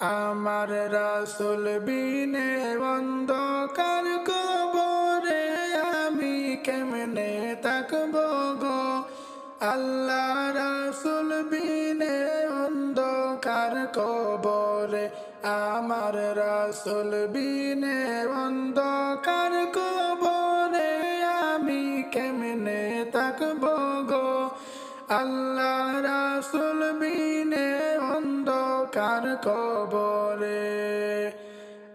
আমার রাসুল বিনে অন্ধকার কবরে আমি কেমনে থাকব গো? আল্লাহ রাসুল বিনে অন্ধকার কবরে আমার রাসুল বিনে অন্ধকার কবরে আমি কেমনে থাকব গো? আল্লাহ রাসুল বিনে অন্ধকার কবরে?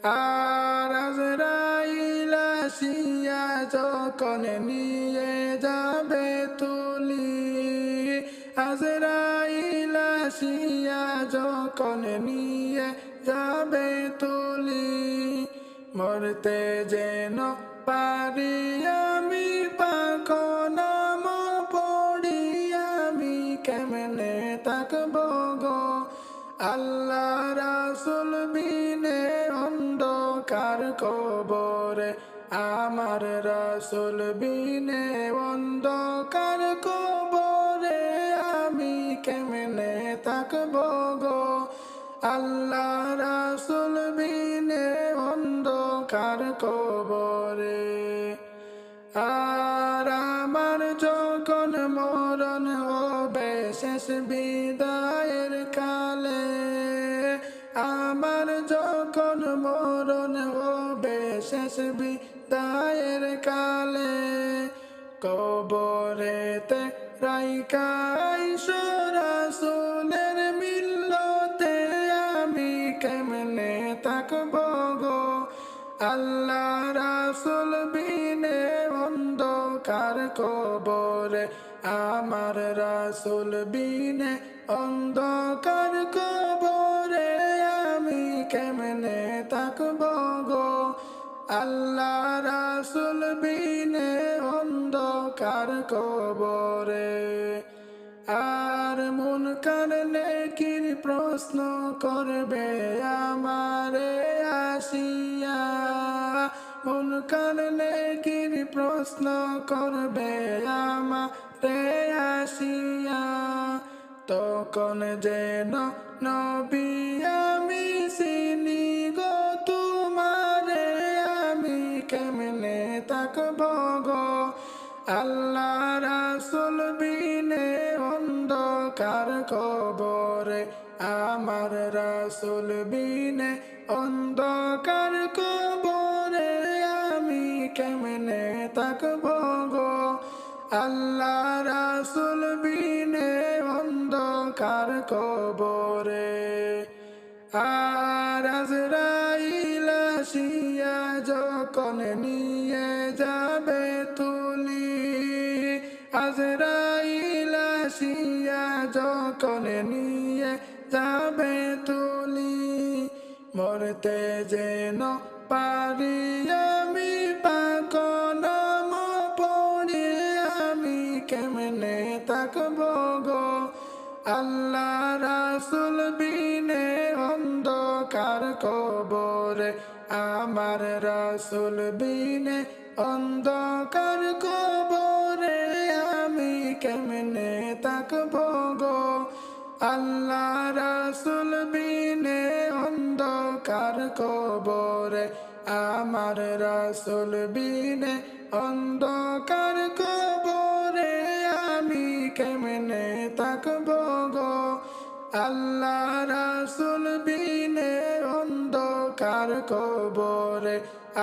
আর আজরাইলা শিয়া যখন নিয়ে যাবে তুলি আজরাইলা শিয়া যখন নিয়ে যাবে তুলি, মরতে যেন পারি আল্লাহ রাসুল বিনে অন্ধকার কবরে, আমার রাসুল বিনে অন্ধকার কবরে আমি কেমনে থাকব গো? আল্লাহ রাসুল বিনে অন্ধকার কবরে, আর আমার যখন মরণ হবে শেষ বিদায়ের কালে আমার যখন মরণ হবে, শেষ বিদায়ের কালে কবরেতে রাইকাই সরাসুলের মিলতে আমি কেমনে থাকব গো? আল্লাহ রাসুল বিনে অন্ধকার কবরে আমার রাসুল বিনে অন্ধকার কবরে আমি কেমনে থাকব গো? আল্লাহ রাসুল বিনে অন্ধকার কবরে। আর মন কারণে কির প্রশ্ন করবে আমারে আসিয়া। মন কারণে কির প্রশ্ন করবে আমারে আসিয়া তখন যেন নবী আমি চিনি গো, তোমারে আমি কেমনে থাকব গো? আল্লাহ রাসুল বিনে অন্ধকার কবরে, আমার রাসুল বিনে অন্ধকার কবরে আমি কেমনে গো আল্লাহ রাসুল বিনে অন্ধকার কবরে। আর শিয়া যখন নিয়ে যাবে তুলি, আজরাইলা শিয়া যখন নিয়ে যাবে তুলি, মরতে যেন পারি থাকব গো আল্লাহ রাসুল বিনে অন্ধকার কবরে, আমার রাসুল বিনে অন্ধকার কবরে আমি কেমনে থাকব গো আল্লাহ রাসুল বিনে অন্ধকার কবরে, আমার রাসুল বিনে অন্ধকার কবরে থাকব গো আল্লাহ রাসুল বিনে অন্ধকার কবরে।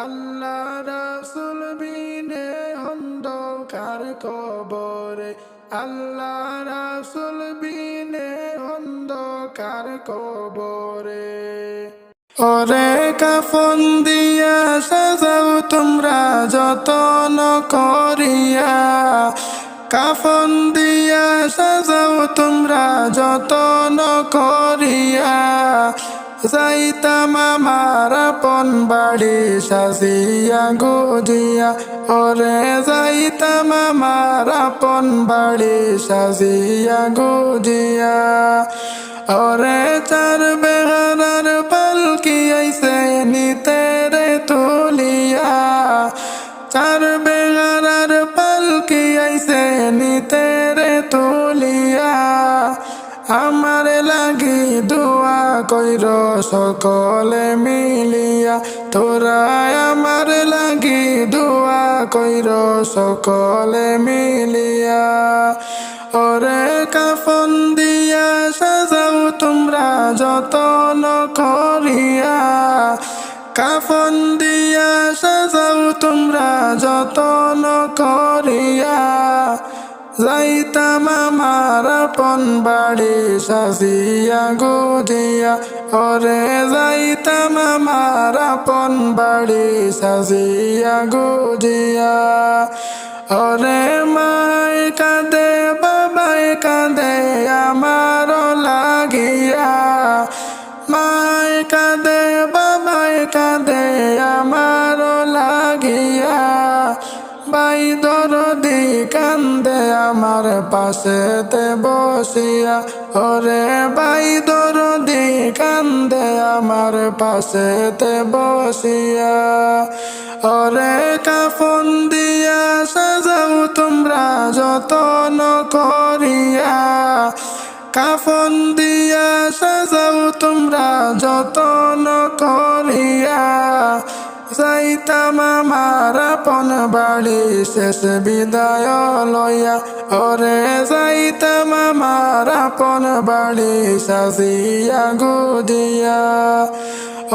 আল্লাহ রাসুল বিনে অন্ধকার কবরে। আল্লাহ রাসুল বিনে অন্ধকার কবরে। ওরে কাফন দিয়া সাজাও তোমরা যতন করিয়া। কাফন দিয়া সাজাও তোমরা যতন করিয়া। যাইতাম আমার আপন বাড়ি সাজিয়া গুজিয়া। ওরে যাইতাম আমার আপন বাড়ি সাজিয়া গুজিয়া। ওরে চার বেহারার পালকি আইসে নিতে তুলিয়া, আমার লাগি দোয়া কইর সকলে মিলিয়া। তোরা আমার লাগি দোয়া কইর সকলে মিলিয়া। ওরে কাফন দিয়া সাজাও তোমরা যতন করিয়া। কাফন দিয়া সাজাও তোমরা যতন করিয়া। যাইতাম আমার পন বাড়ি, সাজিয়া গুদিয়া ওরে যাইতাম আমার পন বাড়ি, সাজিয়া গুদিয়া ওরে মাই কাঁদে আমার পাশেতে বসিয়া, ওরে বাই দরদি কান্দে আমার পাশেতে বসিয়া। ওরে কাফন দিয়া সাজাও তোমরা যতন করিয়া। কাফন দিয়া সাজাও তোমরা যতন করিয়া। যাইতাম আমার বাড়ি, শেষ বিদায় লইয়া। ওরে যাইতাম আমার আপন বাড়ি, সাজিয়া গুদিয়া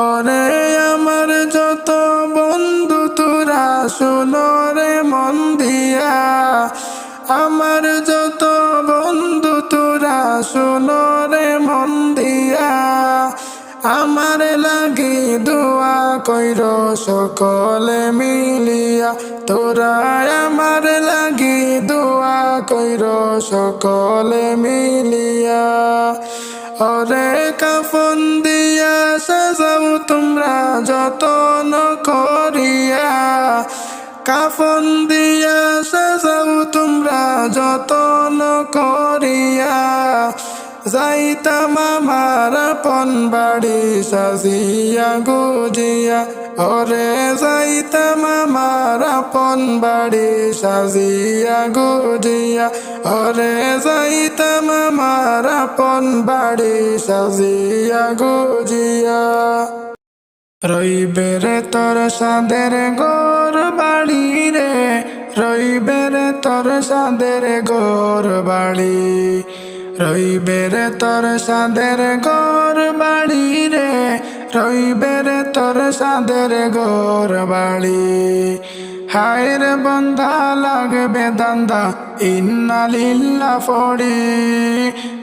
ওরে আমার যত বন্ধু, তোরা শুনো রে মন দিয়া। আমার যত বন্ধু, তোরা শুনো রে মন আমার লাগি দোয়া কইর সকলে মিলিয়া। তোরা আমার লাগি দোয়া কইর সকলে মিলিয়া। ওরে কাফন দিয়া সাজাও তোমরা যতন করিয়া। কাফন দিয়া সাজাও তোমরা যতন করিয়া। যাইতাম আমার আপন বাড়ি, সাজিয়া গুজিয়া। ওরে যাইতাম আমার আপন বাড়ি, সাজিয়া গুজিয়া। ওরে যাইতাম আমার আপন বাড়ি, সাজিয়া গুজিয়া। রইবে রে তোর সাদের গোর বাড়ি রে, রইবে রে তোর সাদের গোর বাড়ি। রইবে রে তোর সাদের গোর বাড়ি রে। রইবে রে তোর সাদের গোর বাড়ি। হায় রে বন্ধা, লাগবে দান্দা, ইন্না লিল্লা ফড়ি।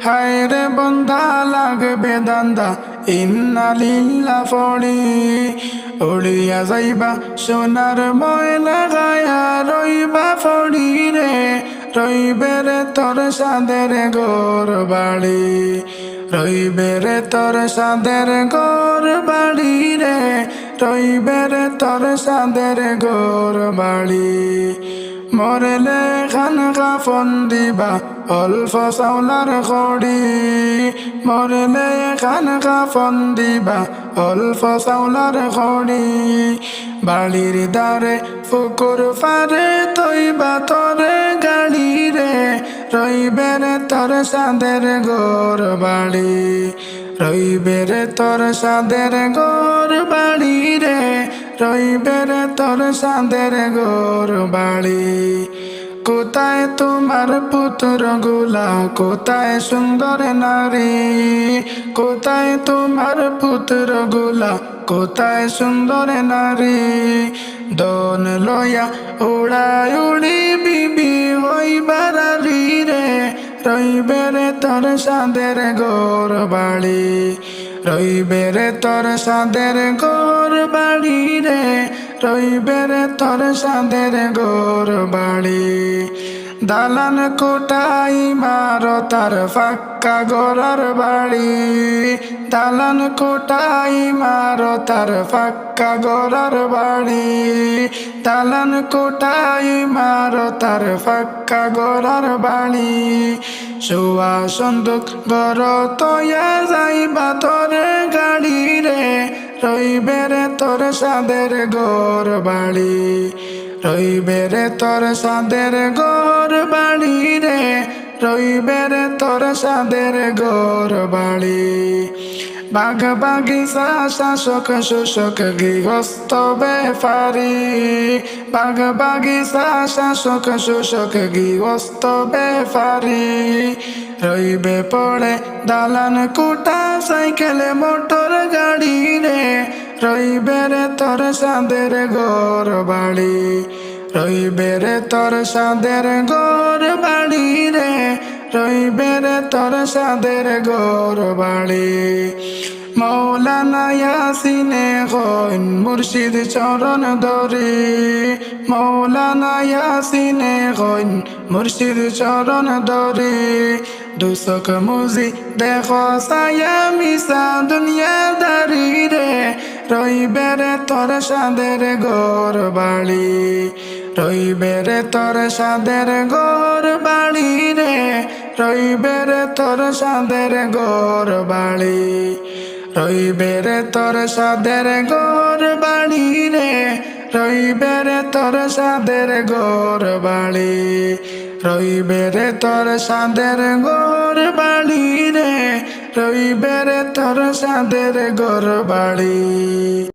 হায় রে বন্ধা, লাগবে দান্দা, ইন্না লিল্লা ফড়ি। উড়িয়া যাইবা সোনার ময়লা গায়া, রইবা ফড়ি রে। রইবে তোর সাদের গোর বাড়ি। রইবে তোর সাদের গোর বাড়ি রে। রইবে তোর সাদের গোর বাড়ি। মরলে খান কাফন দিবা, অল্প চাউলার খড়ি। মরলে খান কাফন দিবা, অল্প চাউলার খড়ি। বাড়ির দারে ফুকুর ফারে তৈ তরে গাড়ি রে রইবে রে তোর সাদের গোর বাড়ি রইবে রে তোর সাদের গোর বাড়ি রে রইবে রে তোর সাদের গোর বাড়ি কোথায় তোমার পুত্রগুলা? কোথায় সুন্দর নারী? কোথায় তোমার পুত্রগুলা? কোথায় সুন্দর নারী? দন লয়া উড়াই উড়ি বিবি হই বাড়ি রে। রইবে রে তোর সাদের গোর বাড়ি। রইবে রে তোর সাদের গোর বাড়ি রে। রইবে রে তোর সাদের গোর বাড়ি। দালান কোটাই মারো তার ফাক্কা গোরার বাড়ি। দালান কোটাই মারো তার ফাক্কা গোরার বাড়ি। দালান কোটাই মারো তার ফাক্কা গোরার বাড়ি। শোয়া সন্দুক গর তয়া যাইবা তোরে গাড়ি রে। রইবে রে তোর সাদের গোর বাড়ি। রইবে রে তোর সাদের গোর বাড়ি রে, রইবে রে তোর সাদের গোর বাড়ি। বাঘ বাগিচা, শাসক শোষক গৃহস্থ বেফারি। বাঘ বাগিচা, শাসক শোষক গৃহস্থ বেফারি। রইবে পড়ে দালান কুটা, সাইকেলে, মোটর রইবে রে তোর সাদের গোর বাড়ি। রইবে রে তোর সাদের গোর বাড়ি রে। রইবে রে তোর সাদের গোর বাড়ি। মৌলানা ইয়াসিনে গন মুর্শিদ চরণ ধরে। মৌলানা ইয়াসিনে গন মুর্শিদ চরণ ধরে। দুসক মুজি দেখো সায়া মিসা দুনিয়া দারি রে। রইবে রে তোর সাদের গোর বাড়ি। রইবে রে তোর সাদের গোর বাড়ি রে। রইবে রে তোর সাদের গোর বাড়ি। রইবে তোর সাদের গোর বাড়ি রে। রইবে তোর সাদের গোর বাড়ি। রইবে রে তোর সাদের গোর বাড়ি রে। রইবে রে তোর সাদের গোর বাড়ি।